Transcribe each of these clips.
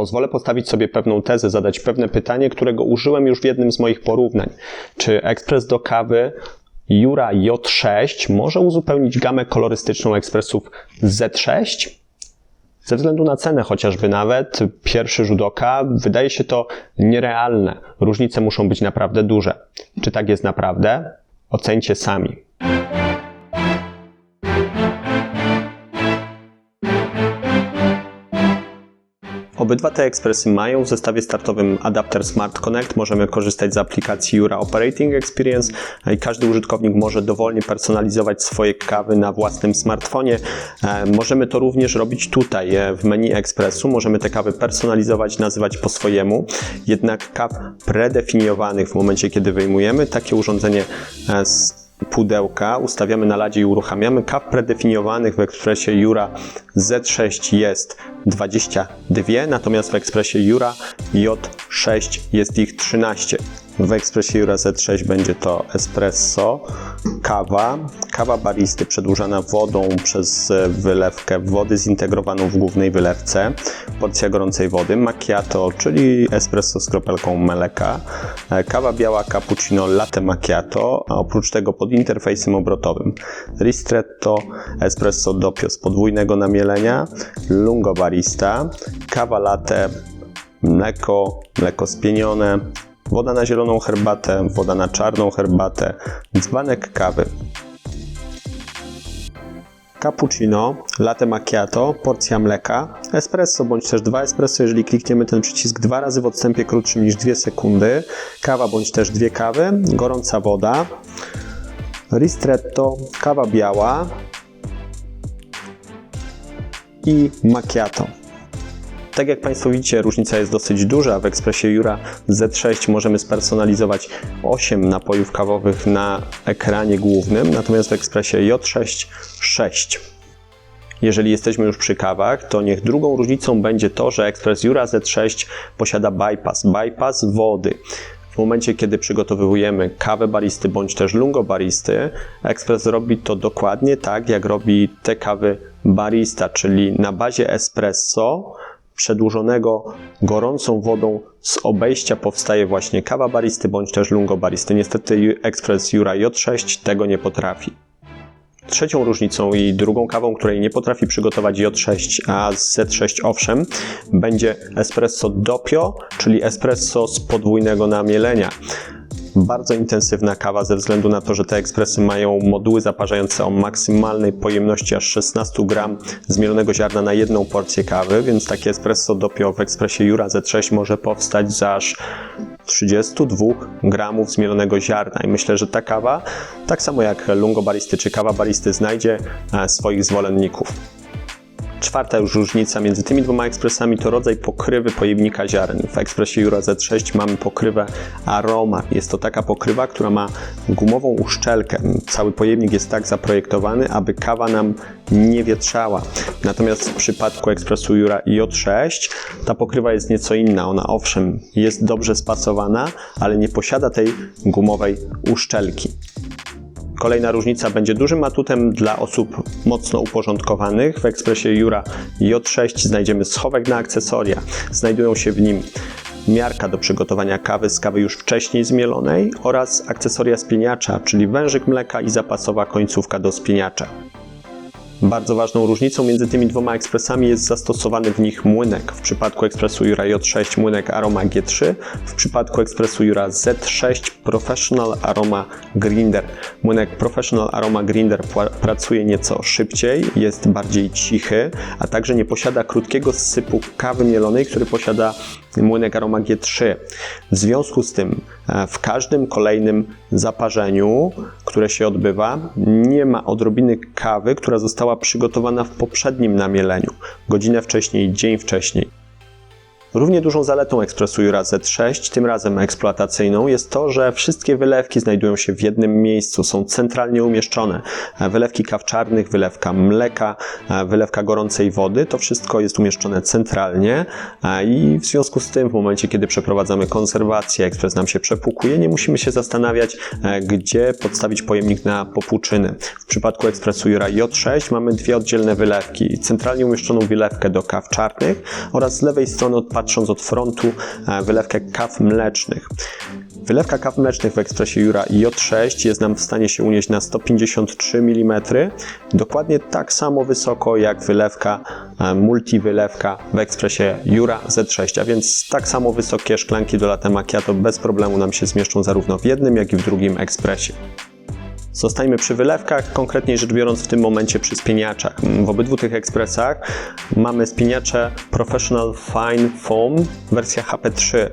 Pozwolę postawić sobie pewną tezę, zadać pewne pytanie, którego użyłem już w jednym z moich porównań. Czy ekspres do kawy Jura J6 może uzupełnić gamę kolorystyczną ekspresów Z6? Ze względu na cenę chociażby nawet, pierwszy rzut oka, wydaje się to nierealne. Różnice muszą być naprawdę duże. Czy tak jest naprawdę? Ocencie sami. Obydwa te ekspresy mają w zestawie startowym adapter Smart Connect. Możemy korzystać z aplikacji Jura Operating Experience i każdy użytkownik może dowolnie personalizować swoje kawy na własnym smartfonie. E, Możemy to również robić tutaj e, w menu ekspresu. Możemy te kawy personalizować, nazywać po swojemu. Jednak kaw predefiniowanych w momencie, kiedy wyjmujemy takie urządzenie e, z pudełka, ustawiamy na ladzie i uruchamiamy. Kaw predefiniowanych w ekspresie Jura Z6 jest 22, natomiast w ekspresie Jura J6 jest ich 13. W ekspresie Jura Z6 będzie to espresso, kawa, kawa baristy przedłużana wodą przez e, wylewkę wody zintegrowaną w głównej wylewce, porcja gorącej wody, macchiato, czyli espresso z kropelką meleka, e, kawa biała cappuccino latte macchiato, a oprócz tego pod interfejsem obrotowym ristretto, espresso doppio z podwójnego namielenia, lungo barista, kawa latte, mleko, mleko spienione, woda na zieloną herbatę, woda na czarną herbatę, dzbanek kawy. Cappuccino, latte macchiato, porcja mleka, espresso bądź też dwa espresso, jeżeli klikniemy ten przycisk dwa razy w odstępie krótszym niż 2 sekundy, kawa bądź też dwie kawy, gorąca woda, ristretto, kawa biała i macchiato. Tak jak Państwo widzicie, różnica jest dosyć duża. W ekspresie Jura Z6 możemy spersonalizować 8 napojów kawowych na ekranie głównym, natomiast w ekspresie J6 6. Jeżeli jesteśmy już przy kawach, to niech drugą różnicą będzie to, że ekspres Jura Z6 posiada bypass, bypass wody. W momencie, kiedy przygotowujemy kawę baristy bądź też lungo baristy, ekspres robi to dokładnie tak, jak robi te kawy barista, czyli na bazie espresso przedłużonego gorącą wodą z obejścia powstaje właśnie kawa baristy bądź też lungo baristy. Niestety ekspres Jura J6 tego nie potrafi. Trzecią różnicą i drugą kawą, której nie potrafi przygotować J6, a Z6 owszem, będzie espresso doppio, czyli espresso z podwójnego namielenia. Bardzo intensywna kawa ze względu na to, że te ekspresy mają moduły zaparzające o maksymalnej pojemności aż 16 gram zmielonego ziarna na jedną porcję kawy, więc takie espresso doppio w ekspresie Jura Z6 może powstać za aż 32 gramów zmielonego ziarna i myślę, że ta kawa, tak samo jak lungo baristy czy kawa baristy, znajdzie e, swoich zwolenników. Czwarta już różnica między tymi dwoma ekspresami to rodzaj pokrywy pojemnika ziaren. W ekspresie Jura Z6 mamy pokrywę Aroma. Jest to taka pokrywa, która ma gumową uszczelkę. Cały pojemnik jest tak zaprojektowany, aby kawa nam nie wietrzała. Natomiast w przypadku ekspresu Jura J6 ta pokrywa jest nieco inna. Ona owszem jest dobrze spasowana, ale nie posiada tej gumowej uszczelki. Kolejna różnica będzie dużym atutem dla osób mocno uporządkowanych. W ekspresie Jura J6 znajdziemy schowek na akcesoria. Znajdują się w nim miarka do przygotowania kawy z kawy już wcześniej zmielonej oraz akcesoria spieniacza, czyli wężyk mleka i zapasowa końcówka do spieniacza. Bardzo ważną różnicą między tymi dwoma ekspresami jest zastosowany w nich młynek. W przypadku ekspresu Jura J6 młynek Aroma G3, w przypadku ekspresu Jura Z6 Professional Aroma Grinder. Młynek Professional Aroma Grinder pracuje nieco szybciej, jest bardziej cichy, a także nie posiada krótkiego sypu kawy mielonej, który posiada młynek Aroma G3. W związku z tym e, w każdym kolejnym zaparzeniu, które się odbywa, nie ma odrobiny kawy, która została przygotowana w poprzednim namieleniu, godzinę wcześniej, dzień wcześniej. Równie dużą zaletą ekspresu Jura Z6, tym razem eksploatacyjną, jest to, że wszystkie wylewki znajdują się w jednym miejscu, są centralnie umieszczone. Wylewki kaw czarnych, wylewka mleka, wylewka gorącej wody, to wszystko jest umieszczone centralnie i w związku z tym w momencie, kiedy przeprowadzamy konserwację, ekspres nam się przepłukuje, nie musimy się zastanawiać, gdzie podstawić pojemnik na popłuczyny. W przypadku ekspresu Jura J6 mamy dwie oddzielne wylewki. Centralnie umieszczoną wylewkę do kaw czarnych oraz z lewej strony odpartą patrząc od frontu, e, wylewkę kaw mlecznych. Wylewka kaw mlecznych w ekspresie Jura J6 jest nam w stanie się unieść na 153 mm, dokładnie tak samo wysoko jak wylewka e, multiwylewka w ekspresie Jura Z6, a więc tak samo wysokie szklanki do latte macchiato bez problemu nam się zmieszczą zarówno w jednym, jak i w drugim ekspresie. Zostańmy przy wylewkach, konkretniej rzecz biorąc w tym momencie przy spieniaczach. W obydwu tych ekspresach mamy spieniacze Professional Fine Foam wersja HP3.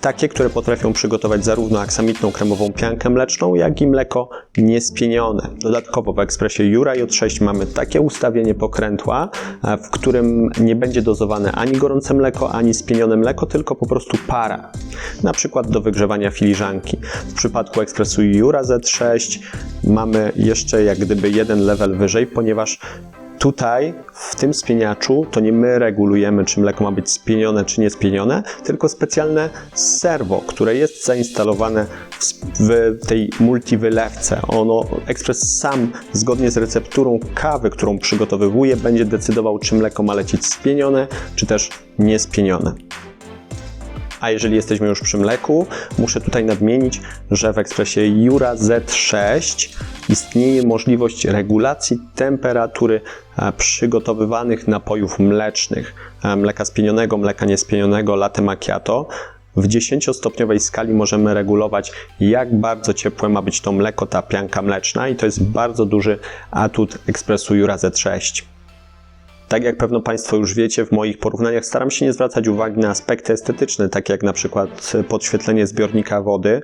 Takie, które potrafią przygotować zarówno aksamitną kremową piankę mleczną, jak i mleko niespienione. Dodatkowo w ekspresie Jura J6 mamy takie ustawienie pokrętła, e, w którym nie będzie dozowane ani gorące mleko, ani spienione mleko, tylko po prostu para. Na przykład do wygrzewania filiżanki. W przypadku ekspresu Jura Z6 mamy jeszcze jak gdyby jeden level wyżej, ponieważ Tutaj, w tym spieniaczu, to nie my regulujemy, czy mleko ma być spienione, czy niespienione, tylko specjalne serwo, które jest zainstalowane w tej multiwylewce. Ono, ekspres sam, zgodnie z recepturą kawy, którą przygotowywuje, będzie decydował, czy mleko ma lecieć spienione, czy też niespienione. A jeżeli jesteśmy już przy mleku, muszę tutaj nadmienić, że w ekspresie Jura Z6 istnieje możliwość regulacji temperatury e, przygotowywanych napojów mlecznych, e, mleka spienionego, mleka niespienionego, latte macchiato. W 10-stopniowej skali możemy regulować, jak bardzo ciepłe ma być to mleko, ta pianka mleczna i to jest bardzo duży atut ekspresu Jura Z6. Tak jak pewno Państwo już wiecie, w moich porównaniach staram się nie zwracać uwagi na aspekty estetyczne, takie jak na przykład podświetlenie zbiornika wody,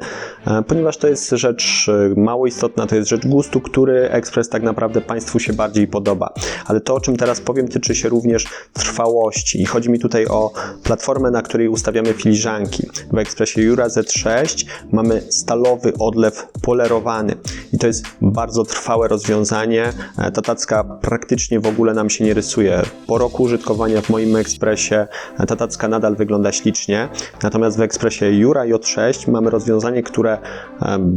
e, ponieważ to jest rzecz e, mało istotna, to jest rzecz gustu, który ekspres tak naprawdę Państwu się bardziej podoba. Ale to, o czym teraz powiem, tyczy się również trwałości i chodzi mi tutaj o platformę, na której ustawiamy filiżanki. W ekspresie Jura Z6 mamy stalowy odlew polerowany i to jest bardzo trwałe rozwiązanie. E, ta tacka praktycznie w ogóle nam się nie rysuje po roku użytkowania w moim ekspresie ta tacka nadal wygląda ślicznie, natomiast w ekspresie Jura J6 mamy rozwiązanie, które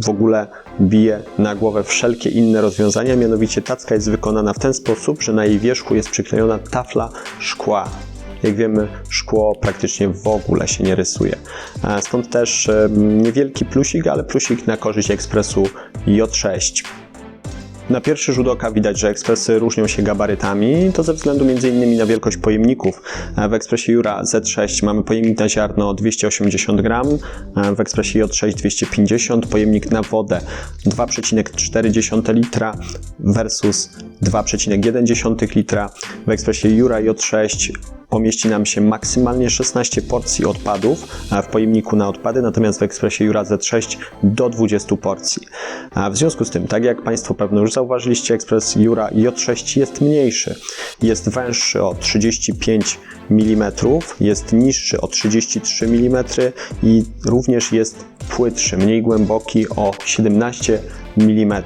w ogóle bije na głowę wszelkie inne rozwiązania, mianowicie tacka jest wykonana w ten sposób, że na jej wierzchu jest przyklejona tafla szkła. Jak wiemy, szkło praktycznie w ogóle się nie rysuje. Stąd też niewielki plusik, ale plusik na korzyść ekspresu J6. Na pierwszy rzut oka widać, że ekspresy różnią się gabarytami, to ze względu m.in. na wielkość pojemników. W ekspresie Jura Z6 mamy pojemnik na ziarno 280 g, w ekspresie J6 250, pojemnik na wodę 2,4 litra versus 2,1 litra. W ekspresie Jura J6 pomieści nam się maksymalnie 16 porcji odpadów w pojemniku na odpady, natomiast w ekspresie Jura Z6 do 20 porcji. W związku z tym, tak jak Państwo pewno już zauważyliście, ekspres Jura J6 jest mniejszy. Jest węższy o 35 mm, jest niższy o 33 mm i również jest płytszy, mniej głęboki o 17 mm.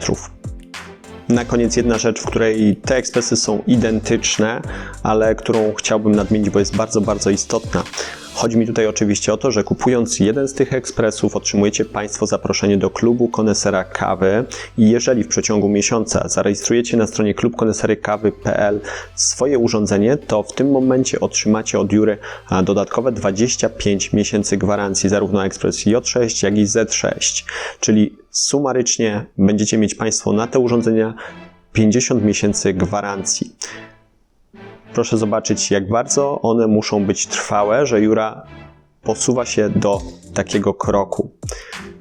Na koniec jedna rzecz, w której te ekspresy są identyczne, ale którą chciałbym nadmienić, bo jest bardzo, bardzo istotna. Chodzi mi tutaj oczywiście o to, że kupując jeden z tych ekspresów otrzymujecie Państwo zaproszenie do klubu konesera kawy i jeżeli w przeciągu miesiąca zarejestrujecie na stronie klubkoneserykawy.pl swoje urządzenie, to w tym momencie otrzymacie od Jury dodatkowe 25 miesięcy gwarancji zarówno ekspres J6 jak i Z6, czyli sumarycznie będziecie mieć Państwo na te urządzenia 50 miesięcy gwarancji. Proszę zobaczyć, jak bardzo one muszą być trwałe, że Jura posuwa się do takiego kroku.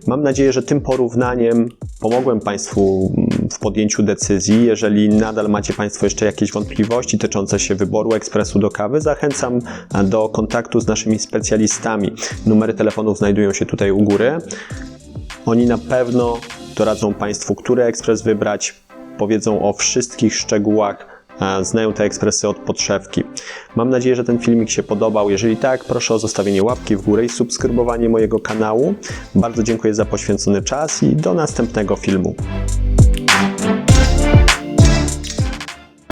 Mam nadzieję, że tym porównaniem pomogłem Państwu w podjęciu decyzji. Jeżeli nadal macie Państwo jeszcze jakieś wątpliwości dotyczące się wyboru ekspresu do kawy, zachęcam do kontaktu z naszymi specjalistami. Numery telefonów znajdują się tutaj u góry. Oni na pewno doradzą Państwu, który ekspres wybrać, powiedzą o wszystkich szczegółach znają te ekspresy od podszewki. Mam nadzieję, że ten filmik się podobał. Jeżeli tak, proszę o zostawienie łapki w górę i subskrybowanie mojego kanału. Bardzo dziękuję za poświęcony czas i do następnego filmu.